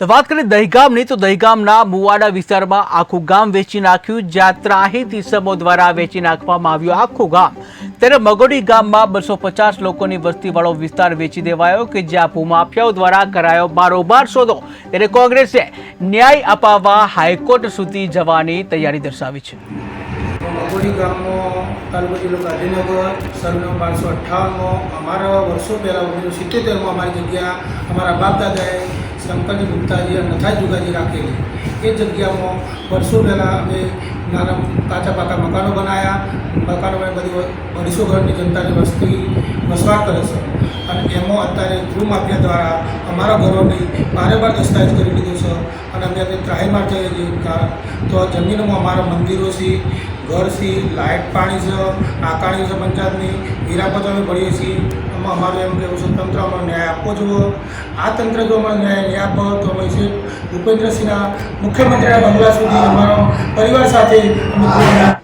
તો વાત કરીએ દહીગામની, તો દહીગામના મુવાડા વિસ્તારમાં આખું ગામ વેચી નાખ્યું. જ્યાં ત્રાહિત ઇસમો દ્વારા વેચી નાખવામાં આવ્યું આખું ગામ. ત્યારે મગોડી ગામમાં બસો પચાસ લોકોની વસ્તીવાળો વિસ્તાર વેચી દેવાયો કે જ્યાં ભૂમાફિયાઓ દ્વારા કરાયો બારોબાર સોદો. ત્યારે કોંગ્રેસે ન્યાય અપાવવા હાઈકોર્ટ સુધી જવાની તૈયારી દર્શાવી છે. મગોડી ગામનો તાલુકો જિલ્લો ગાંધીનગર સરનામ બારસો અઠ્ઠાવનમાં. અમારા વર્ષો પહેલાં ઓગણીસો સિત્તોતેરમાં અમારી જગ્યા અમારા બાપ દાદાએ શંકરજી ગુપ્તાજી અને નથાઈ જુગાજી રાખેલી. એ જગ્યામાં વર્ષો પહેલાં અમે નાના કાચા પાકા મકાનો બનાવ્યા મકાનો બધી અઢીસો ઘરની જનતાની વસ્તી વસવાટ કરે છે. અને ભૂમાફિયા દ્વારા અમારા ઘરોની બારેબાર દસ્તાવેજ કરી દીધો છે અને અમે ત્રાહીમાર થઈએ છીએ તો આ જમીનોમાં અમારા મંદિરો છે, ઘર છે, લાઇટ પાણી છે, આકાણી છે પંચાયતની હીરાપત અમે ભરીએ છીએ. આમાં અમારું એમ કહેવું છે, તંત્ર અમને ન્યાય આપવો જોઈએ. આ તંત્ર જો અમને ન્યાય નહીં આપો તો અમે છે, ભૂપેન્દ્રસિંહના મુખ્યમંત્રીના બંગલા સુધી અમારો પરિવાર સાથે અમે